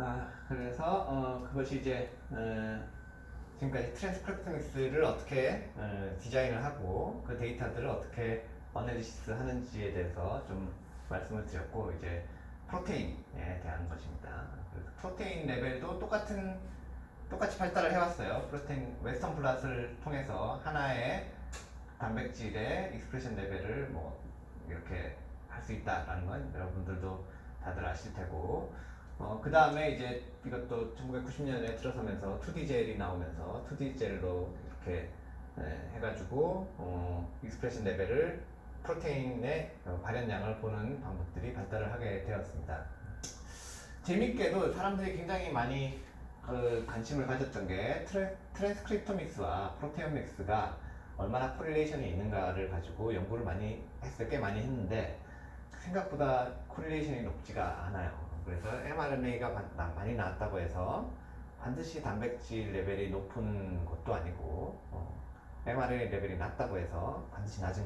아, 그래서 어, 그것이 이제 어, 지금까지 트랜스크립트믹스를 어떻게 어, 디자인을 하고 그 데이터들을 어떻게 어널리시스 하는지에 대해서 좀 말씀을 드렸고 이제 프로테인에 대한 것입니다. 프로테인 레벨도 똑같은 똑같이 발달을 해왔어요. 프로테인 웨스턴 블lat을 통해서 하나의 단백질의 익스프레션 레벨을 뭐 이렇게 할 수 있다라는 건 여러분들도 다들 아실 테고 어, 그 다음에 이제 이것도 1990년에 들어서면서 2D 젤이 나오면서 2D 젤로 이렇게 예, 해가지고 어, 익스프레션 레벨을 프로테인의 어, 발현량을 보는 방법들이 발달을 하게 되었습니다. 재밌게도 사람들이 굉장히 많이 그 관심을 가졌던 게 트레, 트랜스크립토믹스와 프로테오믹스가 얼마나 코릴레이션이 있는가를 가지고 연구를 많이 했어요. 꽤 많이 했는데 생각보다 코릴레이션이 높지가 않아요. 그래서 mRNA가 많이 나왔다고 해서 반드시 단백질 레벨이 높은 것도 아니고 어, mRNA 레벨이 낮다고 해서 반드시 낮은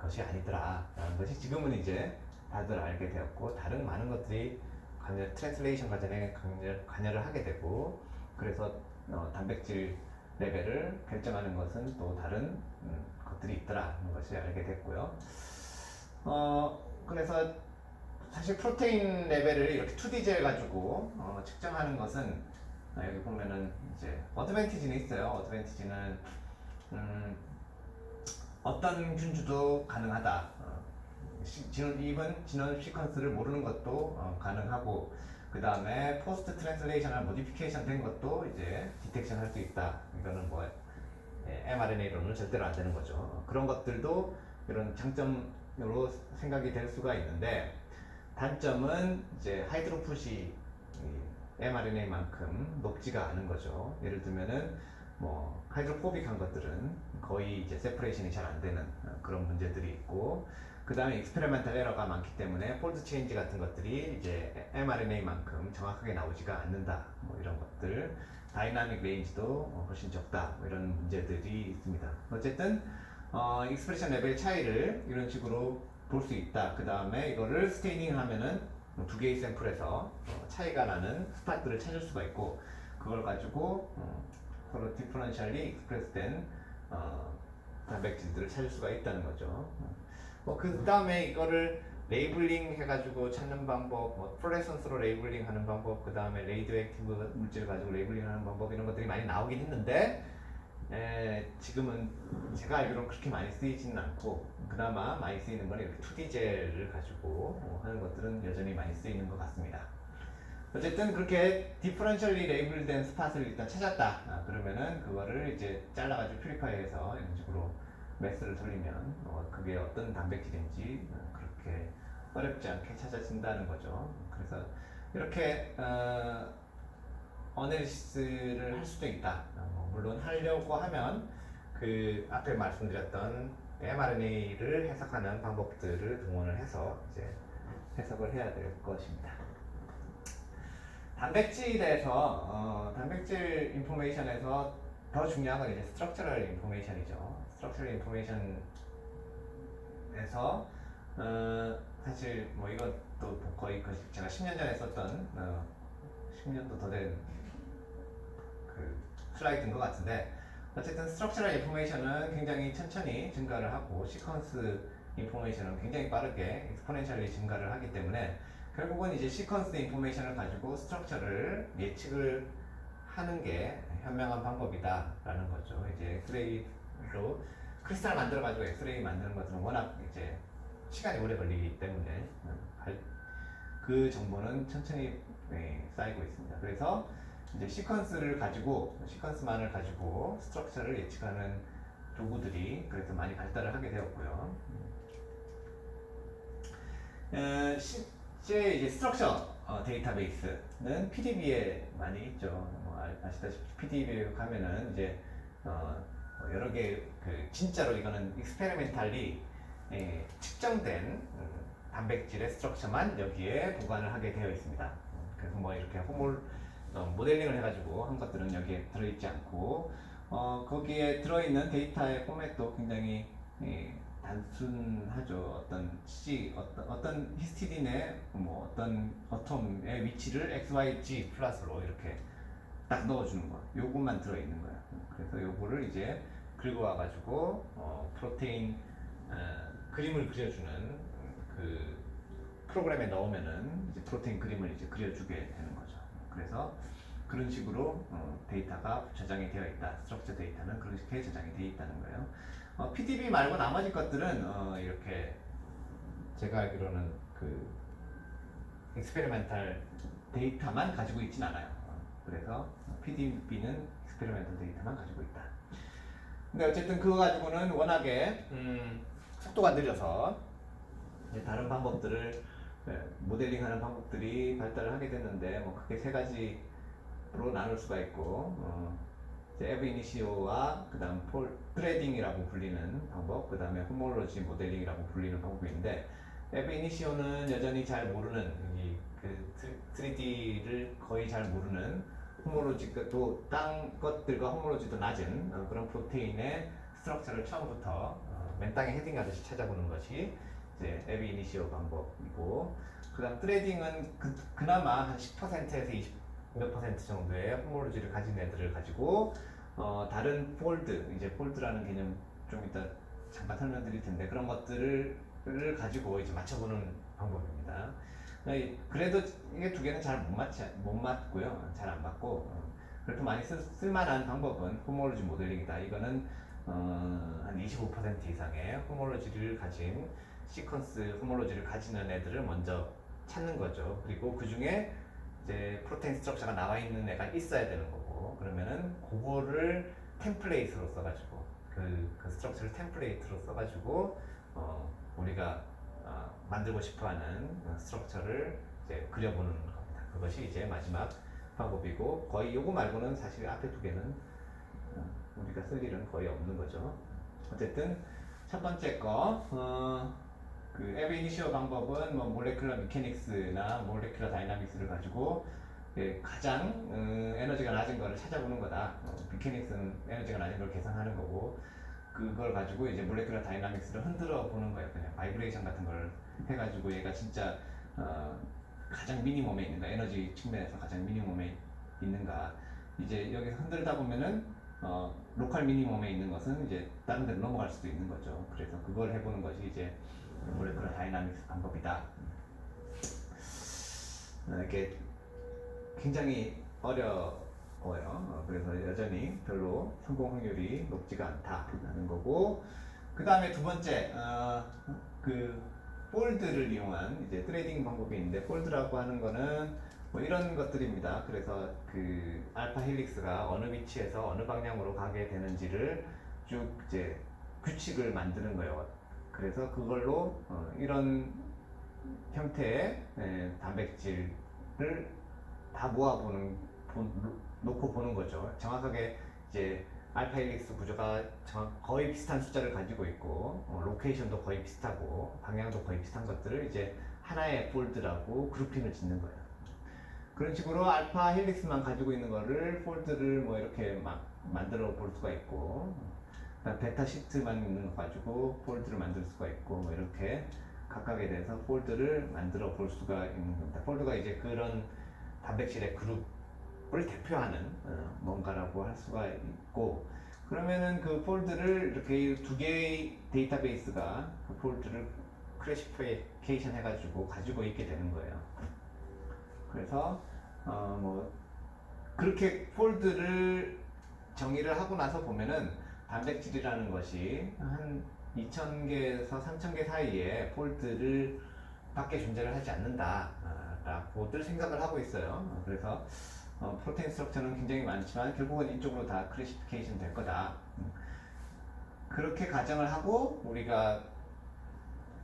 것이 아니더라라는 것이 지금은 이제 다들 알게 되었고 다른 많은 것들이 관여, 트랜슬레이션 과정에 관여, 관여를 하게 되고 그래서 어, 단백질 레벨을 결정하는 것은 또 다른 음, 것들이 있더라는 것을 알게 됐고요. 어, 그래서 사실 프로테인 레벨을 이렇게 2D 젤 가지고 어, 측정하는 것은 아, 여기 보면은 이제 어드밴티지는 있어요. 어드밴티지는 음, 어떤 균주도 가능하다. 어, 시- 진원 진원 시퀀스를 모르는 것도 어, 가능하고 그 다음에 포스트 트랜슬레이션을 모디피케이션 된 것도 이제 디텍션 할 수 있다. 이거는 뭐 mRNA로는 절대로 안 되는 거죠. 어, 그런 것들도 이런 장점으로 생각이 될 수가 있는데 단점은 이제 하이드로풋이 mRNA만큼 높지가 않은 거죠. 예를 들면은 뭐 하이드로포빅한 것들은 거의 이제 세퍼레이션이 잘 안 되는 어, 그런 문제들이 있고 그 다음에 익스페리멘탈 에러가 많기 때문에 폴드 체인지 같은 것들이 이제 mRNA만큼 정확하게 나오지가 않는다. 뭐 이런 것들 다이나믹 레인지도 훨씬 적다. 뭐 이런 문제들이 있습니다. 어쨌든 어, 익스프레션 레벨 차이를 이런 식으로 볼 수 있다 그 다음에 이거를 스테이닝 하면은 두 개의 샘플에서 어, 차이가 나는 스팟들을 찾을 수가 있고 그걸 가지고 어, 서로 디퍼런셜리 익스프레스된 어, 단백질들을 찾을 수가 있다는 거죠. 뭐 그 다음에 이거를 레이블링 해가지고 찾는 방법, 뭐 플레선스로 레이블링 하는 방법, 그 다음에 레이디오 액티브 물질 가지고 레이블링 하는 방법 이런 것들이 많이 나오긴 했는데 에, 지금은 제가 알기로는 그렇게 많이 쓰이지는 않고 그나마 많이 쓰이는 건 이렇게 2D 젤을 가지고 어, 하는 것들은 여전히 많이 쓰이는 것 같습니다. 어쨌든 그렇게 디퍼런셜리 레이블된 스팟을 일단 찾았다. 아, 그러면은 그거를 이제 잘라가지고 퓨리파이해서 이런 식으로 매스를 돌리면 어, 그게 어떤 단백질인지 어, 그렇게 어렵지 않게 찾아진다는 거죠. 그래서 이렇게 어, 어널리시스를 할 수도 있다. 어, 물론 하려고 하면 그 앞에 말씀드렸던 mRNA를 해석하는 방법들을 동원을 해서 이제 해석을 해야 될 것입니다. 단백질에서 어, 단백질 인포메이션에서 더 중요한 건 이제 스트럭처럴 인포메이션이죠. 스트럭처럴 인포메이션에서 어, 사실 뭐 이것도 거의 그 제가 10년 전에 썼던 어, 10년도 더된그 슬라이드인 것 같은데 어쨌든 스트럭처럴 인포메이션은 굉장히 천천히 증가를 하고 시퀀스 인포메이션은 굉장히 빠르게 익스포넨셜리 증가를 하기 때문에 결국은 이제 시퀀스 인포메이션을 가지고 스트럭처를 예측을 하는 게 현명한 방법이다라는 거죠. 이제 엑스레이로 크리스탈 만들어 가지고 엑스레이 만드는 것은 워낙 이제 시간이 오래 걸리기 때문에 발- 그 정보는 천천히 네, 쌓이고 있습니다. 그래서 이제 시퀀스를 가지고 시퀀스만을 가지고 스트럭처를 예측하는 도구들이 그래서 많이 발달을 하게 되었고요. 어, 실제 이제 스트럭처 어, 데이터베이스는 PDB에 많이 있죠. 뭐 아- 아시다시피 PDB에 가면은 이제 어, 뭐 여러 개 그 진짜로 이거는 익스페리멘탈리 예, 측정된 음, 단백질의 스트럭처만 여기에 보관을 하게 되어 있습니다. 음, 그래서 뭐 이렇게 호몰 어, 모델링을 해가지고 한 것들은 여기에 들어있지 않고 어, 거기에 들어있는 데이터의 포맷도 굉장히 예, 단순하죠. 어떤 C 어떤 어떤 히스티딘의 뭐 어떤 어텀의 위치를 X, Y, G 플러스로 이렇게 딱 넣어주는 거. 요것만 들어 있는 거야. 그래서 요거를 이제 긁어와 가지고 어, 프로테인 어, 그림을 그려주는 그 프로그램에 넣으면은 이제 프로테인 그림을 이제 그려주게 되는. 그래서 그런 식으로 어, 데이터가 저장이 되어 있다. 스트럭처 데이터는 그렇게 저장이 되어 있다는 거예요. 어, PDB 말고 나머지 것들은 어, 이렇게 제가 알기로는 그 익스페리멘탈 데이터만 가지고 있진 않아요. 어, 그래서 PDB는 익스페리멘탈 데이터만 가지고 있다. 근데 어쨌든 그거 가지고는 워낙에 음, 속도가 느려서 다른 방법들을 예, 모델링하는 방법들이 발달을 하게 됐는데 뭐 크게 세 가지로 나눌 수가 있고 어, 이제 에브 이니시오와 그다음 폴 트레딩이라고 불리는 방법, 그다음에 호몰로지 모델링이라고 불리는 방법인데 에브 이니시오는 여전히 잘 모르는 이 그 3D를 거의 잘 모르는 호몰로지가 또땅 것들과 호몰로지도 낮은 어, 그런 프로테인의 스트럭처를 처음부터 어, 맨 땅에 헤딩하듯이 찾아보는 것이 이제 에비 이니시오 방법이고 그다음 트레이딩은 그, 그나마 한 10%에서 20몇 퍼센트 정도의 호몰로지를 가진 애들을 가지고 어, 다른 폴드 이제 폴드라는 개념 좀 이따 잠깐 설명드릴 텐데 그런 것들을 를 가지고 이제 맞춰보는 방법입니다. 네, 그래도 이게 두 개는 잘 못 맞지 못 맞고요, 잘 안 맞고 어, 그래도 많이 쓸, 쓸만한 방법은 호몰로지 모델링이다. 이거는 어, 한25% 이상의 호몰로지를 가진 시퀀스 호몰로지를 가지는 애들을 먼저 찾는 거죠. 그리고 그 중에 이제 프로테인 스트럭처가 나와 있는 애가 있어야 되는 거고 그러면은 그거를 템플레이트로 써가지고 그, 그 스트럭처를 템플레이트로 써가지고 어, 우리가 어, 만들고 싶어하는 스트럭처를 이제 그려보는 겁니다. 그것이 이제 마지막 방법이고 거의 요거 말고는 사실 앞에 두 개는 어, 우리가 쓸 일은 거의 없는 거죠. 어쨌든 첫 번째 거 어, 그 에베이니시오 방법은 뭐 몰레큘러 미케닉스나 몰레큘러 다이나믹스를 가지고 예, 가장 음, 에너지가 낮은 거를 찾아보는 거다. 어, 미케닉스는 에너지가 낮은 걸 계산하는 거고 그걸 가지고 이제 몰레큘러 다이나믹스를 흔들어 보는 거예요. 그냥 바이브레이션 같은 걸 해가지고 얘가 진짜 어, 가장 미니멈에 있는가 에너지 측면에서 가장 미니멈에 있는가 이제 여기서 흔들다 보면은 어, 로컬 미니멈에 있는 것은 이제 다른 데로 넘어갈 수도 있는 거죠. 그래서 그걸 해보는 것이 이제 몰레큘러 다이나믹스 방법이다. 어, 이렇게 굉장히 어려워요. 어, 그래서 여전히 별로 성공 확률이 높지가 않다라는 거고 그 다음에 두 번째 어, 그 폴드를 이용한 이제 트레이딩 방법이 있는데 폴드라고 하는 거는 뭐 이런 것들입니다. 그래서 그 알파 헬릭스가 어느 위치에서 어느 방향으로 가게 되는지를 쭉 이제 규칙을 만드는 거예요. 그래서 그걸로 어, 이런 형태의 에, 단백질을 다 모아보는 보, 놓고 보는 거죠. 정확하게 이제 알파 헬릭스 구조가 정확, 거의 비슷한 숫자를 가지고 있고 어, 로케이션도 거의 비슷하고 방향도 거의 비슷한 것들을 이제 하나의 폴드라고 그룹핑을 짓는 거예요. 그런 식으로 알파 헬릭스만 가지고 있는 거를 폴드를 뭐 이렇게 막 만들어 볼 수가 있고 베타 시트만 있는 거 가지고 폴드를 만들 수가 있고 뭐 이렇게 각각에 대해서 폴드를 만들어 볼 수가 있는 겁니다. 폴드가 이제 그런 단백질의 그룹을 대표하는 어, 뭔가라고 할 수가 있고 그러면은 그 폴드를 이렇게 두 개의 데이터베이스가 그 폴드를 크래시피케이션 해가지고 가지고 있게 되는 거예요. 그래서 어 뭐 그렇게 폴드를 정의를 하고 나서 보면은 단백질이라는 것이 한 2,000개에서 3,000개 사이에 폴드를 밖에 존재를 하지 않는다라고 들 생각을 하고 있어요. 그래서 어, 프로테인 스트럭처는 굉장히 많지만 결국은 이쪽으로 다 크래시피케이션 될 거다. 음. 그렇게 가정을 하고 우리가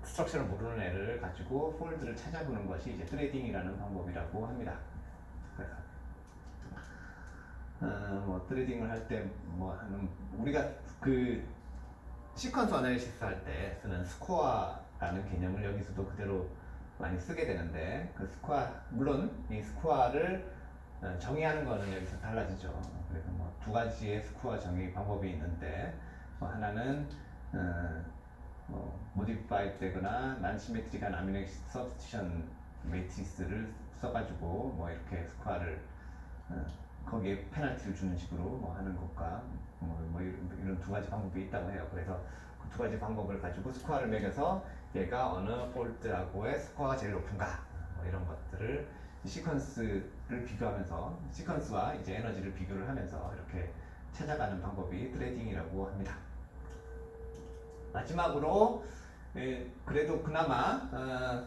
스트럭처를 모르는 애를 가지고 폴드를 찾아보는 것이 이제 트레이딩이라는 방법이라고 합니다. 어, 뭐 트레이딩을 할 때 뭐 하는 우리가 그 시퀀스 어널리시스 할 때 쓰는 스코어라는 개념을 여기서도 그대로 많이 쓰게 되는데 그 스코어 물론 이 스코어를 어, 정의하는 거는 여기서 달라지죠. 그래서 뭐 두 가지의 스코어 정의 방법이 있는데 뭐 하나는 어, 어, 모디파이 되거나 난 시메트릭한 아미노 서브스티션 매트리스를 써가지고 뭐 이렇게 스코어를 어, 거기에 페널티를 주는 식으로 뭐 하는 것과 뭐, 뭐 이런, 이런 두 가지 방법이 있다고 해요. 그래서 그 두 가지 방법을 가지고 스코어를 매겨서 얘가 어느 폴드하고의 스코어가 제일 높은가 뭐 이런 것들을 시퀀스를 비교하면서 시퀀스와 이제 에너지를 비교를 하면서 이렇게 찾아가는 방법이 트레이딩이라고 합니다. 마지막으로 예, 그래도 그나마 어,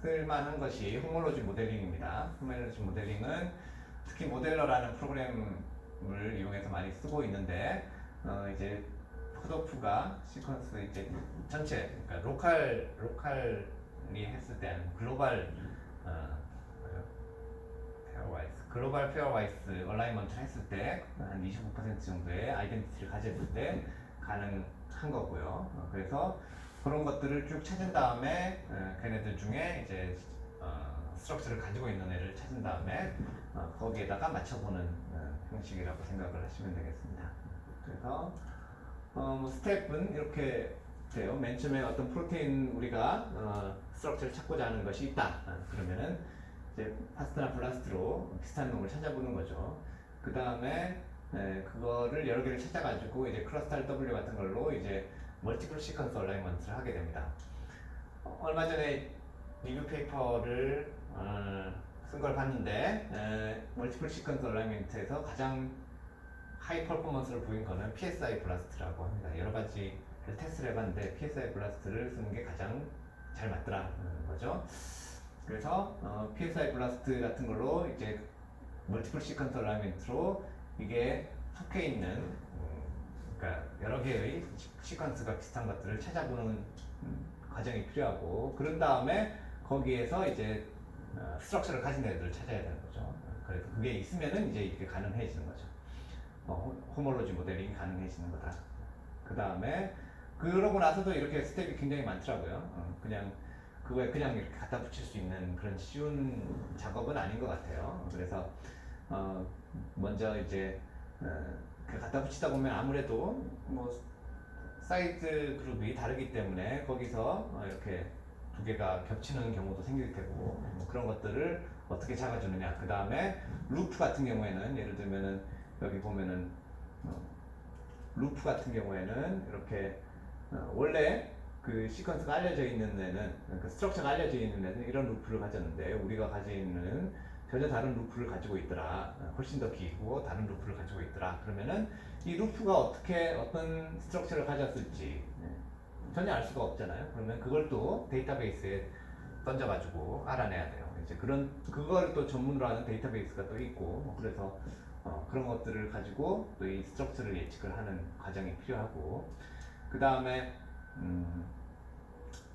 쓸만한 것이 호몰로지 모델링입니다. 호몰로지 모델링은 특히 모델러라는 프로그램을 이용해서 많이 쓰고 있는데 어, 이제 푸도프가 시퀀스 이제 전체 그러니까 로컬 로컬이 했을 때 글로벌 어? 페어와이스 글로벌 페어와이스 얼라이먼트를 했을 때 한 25% 정도의 아이덴티티를 가졌을 때 가능한 거고요. 어, 그래서 그런 것들을 쭉 찾은 다음에 어, 걔네들 중에 이제 어, 스트럭처를 가지고 있는 애를 찾은 다음에 어, 거기에다가 맞춰보는 어, 형식이라고 생각을 하시면 되겠습니다. 그래서 어, 뭐 스텝은 이렇게 돼요. 맨 처음에 어떤 프로테인 우리가 어, 스트럭처를 찾고자 하는 것이 있다. 어, 그러면은 이제 파스트나 블라스트로 비슷한 놈을 찾아보는 거죠. 그 다음에 그거를 여러 개를 찾아가지고 이제 크러스탈 W 같은 걸로 이제 멀티플 시퀀스 얼라이먼트를 하게 됩니다. 어, 얼마 전에 리뷰 페이퍼를 어, 쓴걸 봤는데 멀티플 시퀀스 얼라이먼트에서 가장 하이 퍼포먼스를 보인 거는 PSI 블라스트라고 합니다. 여러 가지 테스트를 해봤는데 PSI 블라스트를 쓰는 게 가장 잘 맞더라는 거죠. 그래서 어, PSI 블라스트 같은 걸로 이제 멀티플 시퀀스 얼라이먼트로 이게 속해 있는 음, 그러니까 여러 개의 시- 시퀀스가 비슷한 것들을 찾아보는 음, 과정이 필요하고 그런 다음에 거기에서 이제 어, 스트럭처를 가진 애들을 찾아야 되는 거죠. 그래서 그게 있으면은 이제 이게 가능해지는 거죠. 어, 호- 호몰로지 모델링이 가능해지는 거다. 그 다음에 그러고 나서도 이렇게 스텝이 굉장히 많더라고요. 어, 그냥 그거에 그냥 이렇게 갖다 붙일 수 있는 그런 쉬운 작업은 아닌 것 같아요. 그래서 어, 먼저 이제 어, 그 갖다 붙이다 보면 아무래도 뭐 사이즈 그룹이 다르기 때문에 거기서 어, 이렇게 두 개가 겹치는 경우도 생길 테고 뭐 그런 것들을 어떻게 잡아주느냐. 그 다음에 루프 같은 경우에는 예를 들면은 여기 보면은 어, 루프 같은 경우에는 이렇게 어, 원래 그 시퀀스가 알려져 있는 애는 그 스트럭처가 알려져 있는 애는 이런 루프를 가졌는데 우리가 가지고 있는 전혀 다른 루프를 가지고 있더라. 어, 훨씬 더 길고 다른 루프를 가지고 있더라. 그러면은 이 루프가 어떻게 어떤 스트럭처를 가졌을지 네, 전혀 알 수가 없잖아요. 그러면 그걸 또 데이터베이스에 던져가지고 알아내야 돼요. 이제 그런 그걸 또 전문으로 하는 데이터베이스가 또 있고 뭐 그래서 어, 그런 것들을 가지고 또 이 스트럭처를 예측을 하는 과정이 필요하고 그 다음에 음,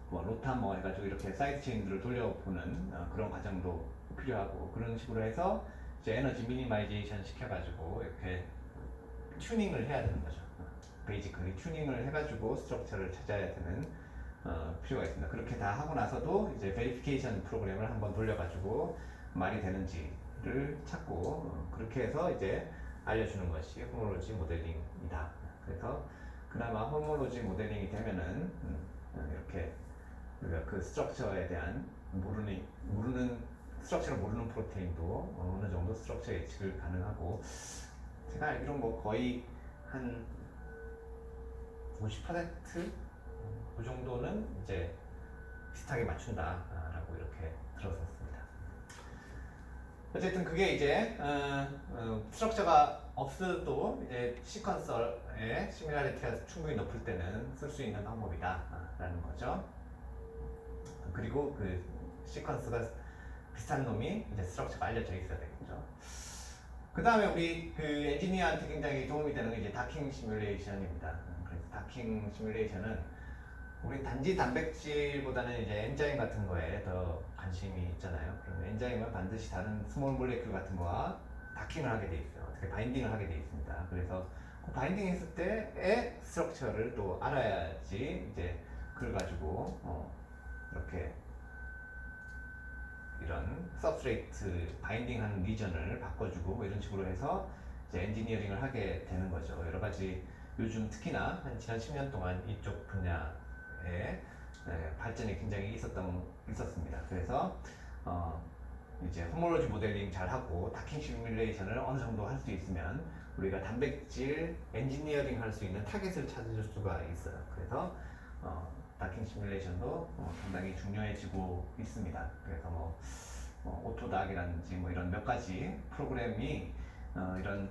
뭐 로타 뭐 해가지고 이렇게 사이드 체인들을 돌려보는 어, 그런 과정도 필요하고 그런 식으로 해서 이제 에너지 미니마이제이션 시켜가지고 이렇게 튜닝을 해야 되는 거죠. 베이지컬리 튜닝을 해가지고 스트럭처를 찾아야 되는 어, 필요가 있습니다. 그렇게 다 하고 나서도 이제 베리피케이션 프로그램을 한번 돌려가지고 말이 되는지를 찾고 어, 그렇게 해서 이제 알려주는 것이 호몰로지 모델링이다. 그래서 그나마 호몰로지 모델링이 되면은 음, 어, 이렇게 우리가 그 스트럭처에 대한 모르는 모르는 스트럭처를 모르는 프로테인도 어느 정도 스트럭처 예측을 가능하고 제가 알기로 뭐 거의 한 50%그 정도는 이제 비슷하게 맞춘다라고 이렇게 들었었습니다. 어쨌든 그게 이제 어, 어, 스트럭처가 없어도 이제 시퀀서의 시밀라리티가 충분히 높을 때는 쓸 수 있는 방법이다라는 거죠. 그리고 그 시퀀스가 비슷한 놈이 이제 스트럭처가 알려져 있어야 되겠죠. 그 다음에 우리 그 엔지니어한테 굉장히 도움이 되는 게 이제 다킹 시뮬레이션입니다. 다킹 시뮬레이션은 우리 단지 단백질보다는 이제 엔자임 같은 거에 더 관심이 있잖아요. 그럼 엔자임은 반드시 다른 스몰 몰레큘 같은 거와 다킹을 하게 돼 있어요. 어떻게 바인딩을 하게 돼 있습니다. 그래서 그 바인딩 했을 때의 스트럭처를 또 알아야지 이제 그걸 가지고 어 이렇게 이런 서브스트레이트 바인딩하는 리전을 바꿔주고 뭐 이런 식으로 해서 이제 엔지니어링을 하게 되는 거죠. 여러 가지 요즘 특히나 한 지난 10년 동안 이쪽 분야에 네, 발전이 굉장히 있었던 있었습니다. 그래서 어, 이제 호모로지 모델링 잘 하고 다킹 시뮬레이션을 어느 정도 할 수 있으면 우리가 단백질 엔지니어링 할 수 있는 타겟을 찾을 수가 있어요. 그래서 어, 다킹 시뮬레이션도 어, 상당히 중요해지고 있습니다. 그래서 뭐 어, 오토닥이라든지 뭐 이런 몇 가지 프로그램이 어, 이런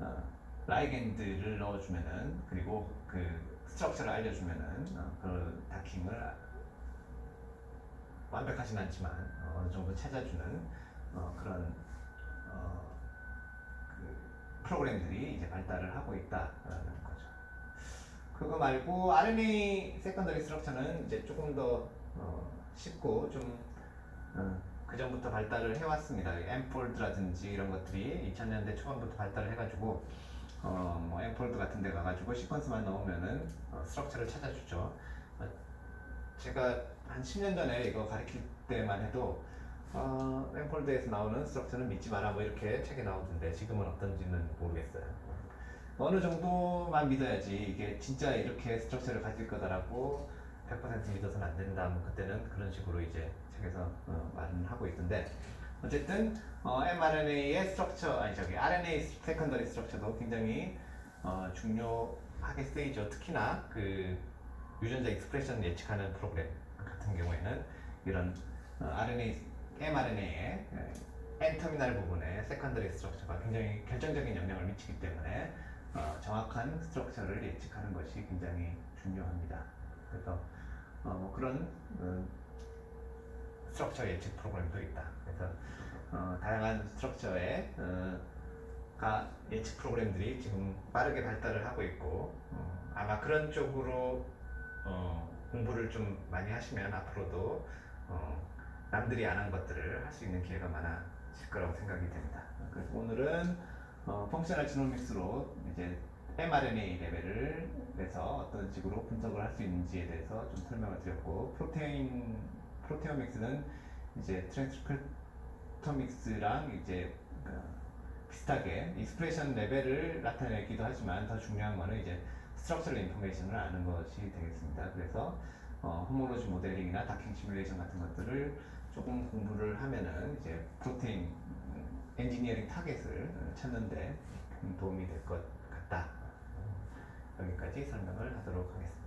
어, 라이겐드를 넣어주면은 그리고 그 스트럭처를 알려주면은 어, 그 다킹을 완벽하진 않지만 어, 어느 정도 찾아주는 어, 그런 어, 그 프로그램들이 이제 발달을 하고 있다라는 거죠. 그거 말고 RNA 세컨더리 스트럭처는 이제 조금 더 어, 쉽고 좀 어, 그 전부터 발달을 해왔습니다. 엠폴드라든지 이런 것들이 2000년대 초반부터 발달을 해가지고 어, 뭐 엠폴드 같은 데 가가지고 시퀀스만 넣으면은 어, 스트럭처를 찾아주죠. 어, 제가 한 10년 전에 이거 가르칠 때만 해도 어, 엠폴드에서 나오는 스트럭처는 믿지 마라 뭐 이렇게 책에 나오던데 지금은 어떤지는 모르겠어요. 어느 정도만 믿어야지 이게 진짜 이렇게 스트럭처를 가질 거다라고 100% 믿어서는 안 된다. 뭐 그때는 그런 식으로 이제 책에서 어, 말은 하고 있던데 어쨌든 어, mRNA의 스트럭처 아니 저기 RNA 세컨더리 스트럭처도 굉장히 어, 중요하게 쓰이죠. 특히나 그 유전자 익스프레션 예측하는 프로그램 같은 경우에는 이런 어, RNA mRNA의 N 터미널 부분에 세컨더리 스트럭처가 굉장히 결정적인 영향을 미치기 때문에 어, 정확한 스트럭처를 예측하는 것이 굉장히 중요합니다. 그래서 어, 뭐 그런 어, 스트럭처 예측 프로그램도 있다. 그래서 어, 다양한 스트럭처의 어, 가 예측 프로그램들이 지금 빠르게 발달을 하고 있고 어, 아마 그런 쪽으로 어, 공부를 좀 많이 하시면 앞으로도 어, 남들이 안 한 것들을 할 수 있는 기회가 많아질 거라고 생각이 됩니다. 그래서 오늘은 어, 펑셔널 지노믹스로 이제 mRNA 레벨을 해서 어떤 식으로 분석을 할 수 있는지에 대해서 좀 설명을 드렸고 프로테인 프로테오믹스는 이제 트랜스크립토믹스랑 이제 그 비슷하게 익스프레션 레벨을 나타내기도 하지만 더 중요한 거는 이제 스트럭처럴 인포메이션을 아는 것이 되겠습니다. 그래서 어, 호모로지 모델링이나 다킹 시뮬레이션 같은 것들을 조금 공부를 하면은 이제 프로테인 음, 엔지니어링 타겟을 찾는데 음, 도움이 될 것 같다. 여기까지 설명을 하도록 하겠습니다.